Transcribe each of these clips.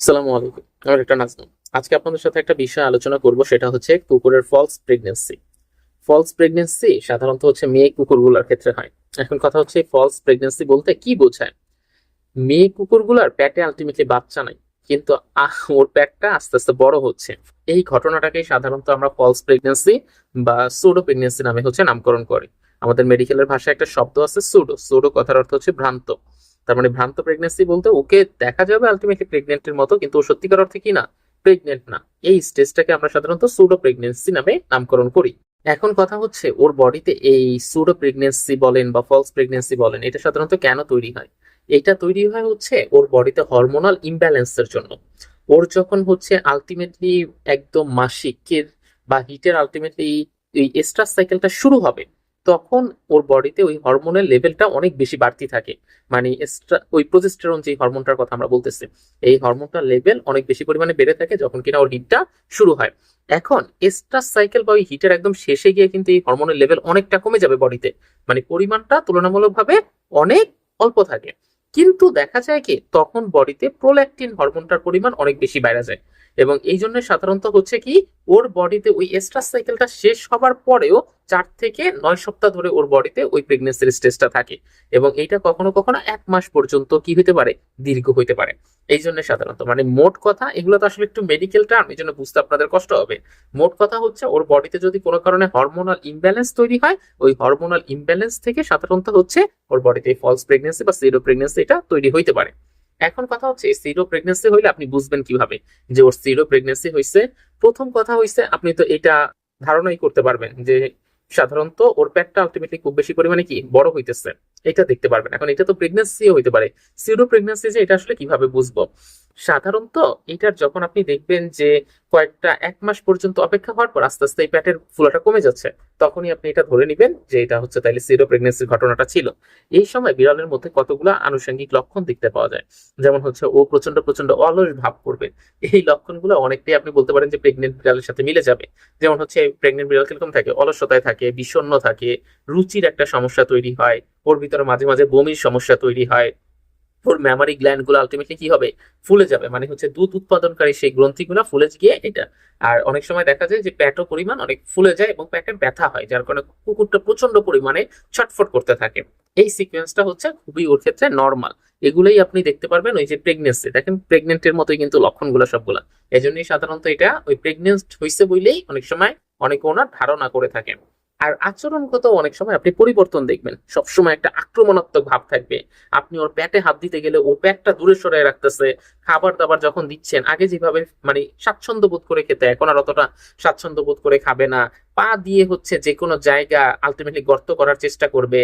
সালামু আলাইকুম। আমার একটা নাজমুল আজকে আপনাদের সাথে একটা বিষয় আলোচনা করব, সেটা হচ্ছে কুকুরের ফলস প্রেগনেন্সি ফলস প্রেগনেন্সি সাধারণত হচ্ছে মেয়ে কুকুরগুলোর ক্ষেত্রে হয়। এখন কথা হচ্ছে ফলস প্রেগনেন্সি বলতে কি বোঝায়? মেয়ে কুকুরগুলোর পেটে আলটিমেটলি বাচ্চা নাই, কিন্তু ওর পেটটা আস্তে আস্তে বড় হচ্ছে। এই ঘটনাটাকেই সাধারণত আমরা ফলস প্রেগনেন্সি বা সুডো প্রেগনেন্সি নামে হচ্ছে নামকরণ করি। আমাদের মেডিকেলের ভাষায় একটা শব্দ আছে সুডো সুডো কথার অর্থ হচ্ছে ভ্রান্ত। তার মানে ভ্রান্ত প্রেগনেন্সি বলতে ওকে দেখা যাবে আলটিমেটলি প্রেগনেন্টের মতো, কিন্তু সত্যিকার অর্থে কি না? প্রেগনেন্ট না। এই স্টেজটাকে আমরা সাধারণত সুডো প্রেগনেন্সি নামে নামকরণ করি। এখন কথা হচ্ছে, ওর বডিতে এই সুডো প্রেগনেন্সি বলেন বা ফলস প্রেগনেন্সি বলেন, এটা সাধারণত কেন তৈরি হয়? এটা তৈরি হয় হচ্ছে ওর বডিতে হরমোনাল ইমব্যালেন্সের জন্য। ওর যখন হচ্ছে আলটিমেটলি একদম মাসিকের বা হিটের আলটিমেটলি এই এস্ট্রাস সাইকেলটা শুরু হবে তখন ওর বডিতে ওই হরমোনের লেভেলটা অনেক বেশি বাড়তি থাকে। মানে ওই প্রোজেস্টেরন যে হরমোনটার কথা আমরা বলতেছি, এই হরমোনটার লেভেল অনেক বেশি পরিমাণে বেড়ে থাকে যখন কিনা ওর হিটটা শুরু হয়। এখন এস্ট্রাস সাইকেল বা ওই হিটের একদম শেষে গিয়ে কিন্তু এই হরমোনের লেভেল অনেকটা কমে যাবে বডিতে মানে পরিমাণটা তুলনামূলকভাবে অনেক অল্প থাকে। কিন্তু দেখা যায় কি, তখন বডিতে প্রোল্যাকটিন হরমোনটার পরিমাণ অনেক বেশি বাইরে যায়। এবং এই জন্য সাধারণত হচ্ছে কি, ওর বডিতে ওই এস্ট্রাস সাইকেলটা শেষ হবার পরেও চার থেকে নয় সপ্তাহ ধরে ওর বডিতে ওই প্রেগনেন্সির স্টেজটা থাকে। এবং এইটা কখনো কখনো এক মাস পর্যন্ত কি হতে পারে? দীর্ঘ হইতে পারে। এই জন্য সাধারণত মানে মোট কথা, এগুলো তো আসলে একটু মেডিকেল টার্ম এই জন্য বুঝতে আপনাদের কষ্ট হবে। মোট কথা হচ্ছে, ওর বডিতে যদি কোনো কারণে হরমোনাল ইমব্যালেন্স তৈরি হয়, ওই হরমোনাল ইমব্যালেন্স থেকে সাধারণত হচ্ছে ওর বডিতে ফলস প্রেগনেন্সি বা সিরো প্রেগনেন্সি এটা তৈরি হইতে পারে। এখন কথা হচ্ছে সিরো প্রেগনেন্সি হইলে আপনি বুঝবেন কীভাবে যে ওর সিরো প্রেগনেন্সি হয়েছে প্রথম কথা হইছে, আপনি তো এটা ধারণাই করতে পারবেন যে সাধারণত ওর পেটটা আলটিমেটলি খুব বেশি পরিমাণে কি বড় হইতেছে। এটা দেখতে পারবেন। এখন এটা তো প্রেগনেন্সিও হইতে পারে। সিরো প্রেগনেন্সি যে এটা আসলে কীভাবে বুঝব? সাধারণত এটার যখন আপনি দেখবেন যে কয়েকটা, এক মাস পর্যন্ত অপেক্ষা হওয়ার পর আস্তে আস্তে এই পেটের ফুলাটা কমে যাচ্ছে, তখনই আপনি এটা ধরে নেবেন যে এটা হচ্ছে তাইলে সিরো প্রেগনেন্সির ঘটনাটা ছিল। এই সময় বিড়ালের মধ্যে কতগুলো আনুষঙ্গিক লক্ষণ দেখতে পাওয়া যায়? যেমন হচ্ছে ও প্রচণ্ড প্রচণ্ড অলস ভাব করবে। এই লক্ষণগুলো অনেকটাই আপনি বলতে পারেন যে প্রেগনেন্ট বিড়ালের সাথে মিলে যাবে। যেমন হচ্ছে প্রেগনেন্ট বিড়াল কীরকম থাকে? অলসতায় থাকে, বিষণ্ণ থাকে, রুচির একটা সমস্যা তৈরি হয়, ওর ভিতরে মাঝে মাঝে বমির সমস্যা তৈরি হয় মেমারি গ্ল্যান্ডগুলো আলটিমেটলি কি হবে? ফুলে যাবে। মানে হচ্ছে দুধ উৎপাদনকারী সেই গ্রন্থিগুলো ফুলে গিয়ে এটা। আর অনেক সময় দেখা যায় যে প্যাটও পরিমাণ অনেক ফুলে যায় এবং প্যাটে ব্যথা হয়, যার কারণে কুকুরটা প্রচণ্ড পরিমাণে ছটফট করতে থাকে। এই সিকোয়েন্সটা হচ্ছে খুবই ওর ক্ষেত্রে নর্মাল এগুলোই আপনি দেখতে পারবেন ওই যে প্রেগনেন্সি দেখেন প্রেগনেন্টের মতোই কিন্তু লক্ষণগুলো সবগুলা। এই জন্যই সাধারণত এটা ওই প্রেগনেন্ট হয়েছে বলেই অনেক সময় অনেক ওনার ধারণা করে থাকেন আর আচরণগত অনেক সময় আপনি পরিবর্তন দেখবেন। সবসময় একটা আক্রমণাত্মক ভাব থাকবে। আপনি ওর পেটে হাত দিতে গেলে ও পেটটা দূরে সরাই রাখতেছে। খাবার দাবার যখন দিচ্ছেন, আগে যেভাবে মানে স্বাচ্ছন্দ্য বোধ করে খেতে এখন আর অতটা স্বাচ্ছন্দ্য বোধ করে খাবে না। পা দিয়ে হচ্ছে যে কোনো জায়গা আলটিমেটলি গর্ত করার চেষ্টা করবে।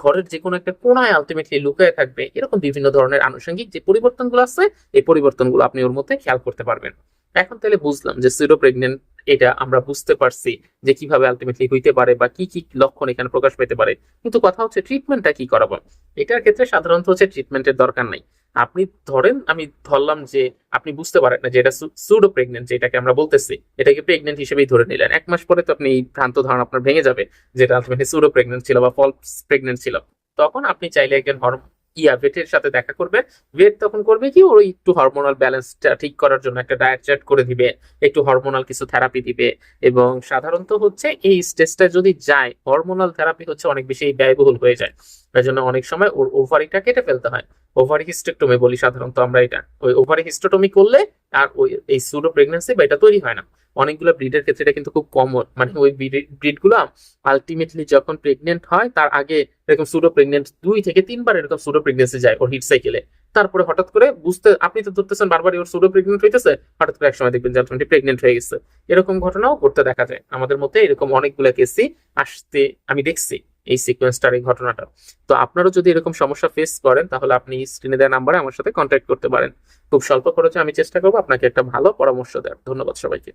ঘরের যে কোনো একটা কোনায় আলটিমেটলি লুকায় থাকবে। এরকম বিভিন্ন ধরনের আনুষঙ্গিক যে পরিবর্তনগুলো আছে, এই পরিবর্তনগুলো আপনি ওর মধ্যে খেয়াল করতে পারবেন। এখন তাহলে বুঝলাম যে সিরো প্রেগনেন্ট এটা আমরা বুঝতে পারছি যে কীভাবে আলটিমেটলি হইতে পারে বা কি কি লক্ষণ এখানে প্রকাশ পেতে পারে। কিন্তু কথা হচ্ছে ট্রিটমেন্টটা কি করাবো? এটার ক্ষেত্রে সাধারণত হচ্ছে ট্রিটমেন্টের দরকার নাই। আপনি ধরেন, আমি ধরলাম যে আপনি বুঝতে পারেন না যে এটা সুডো প্রেগনেন্ট যেটাকে আমরা বলতেছি, এটাকে প্রেগনেন্ট হিসেবেই ধরে নিলেন। এক মাস পরে তো আপনি এই ভ্রান্ত ধারণা আপনার ভেঙে যাবে যেটা আলটিমেটলি সুডো প্রেগনেন্ট ছিল বা ফলস প্রেগনেন্ট ছিল। তখন আপনি চাইলে একজন হরম ইয়া ভেটের সাথে দেখা করবে। ভেট তখন করবে কি ওর একটু হরমোনাল ব্যালেন্সটা ঠিক করার জন্য একটা ডায়েট চার্ট করে দিবে, একটু হরমোনাল কিছু থেরাপি দিবে এবং সাধারণত হচ্ছে এই স্টেজটা যদি যায় হরমোনাল থেরাপি হচ্ছে অনেক বেশি ব্যয়বহুল হয়ে যায়। তাই জন্য অনেক সময় ওর ওভারিটা কেটে ফেলতে হয়। ওভারি হিস্টেক্টমি বলি সাধারণত আমরা এটা। ওই ওভারি হিস্টোটমি করলে আর ওই এই সুডো প্রেগনেন্সি বা এটা তৈরি হয় না। অনেকগুলো ব্রিডের ক্ষেত্রে এটা কিন্তু খুব কমন মানে ওই ব্রিডগুলো আলটিমেটলি যখন প্রেগনেন্ট হয়, তার আগে এরকম সুডো প্রেগনেন্ট দুই থেকে তিনবার এরকম সুডো প্রেগনেন্সি যায় ওর হিট সাইকেলে তারপরে হঠাৎ করে বুঝতে, আপনি তো ধরতেছেন বারবার ওর সুডো প্রেগনেন্ট হইতেছে, হঠাৎ করে একসময় দেখবেন যে আলটিমেটলি প্রেগনেন্ট হয়ে গেছে। এরকম ঘটনাও ঘটতে দেখা যায়। আমাদের মধ্যে এরকম অনেকগুলো কেসই আসতে আমি দেখছি। এই সিকোয়েন্সটার এই ঘটনাটা। তো আপনারও যদি এরকম সমস্যা ফেস করেন, তাহলে আপনি স্ক্রিনে দেওয়া নাম্বারে আমার সাথে কন্ট্যাক্ট করতে পারেন। খুব স্বল্প খরচে আমি চেষ্টা করব আপনাকে একটা ভালো পরামর্শ দেওয়ার। ধন্যবাদ সবাইকে।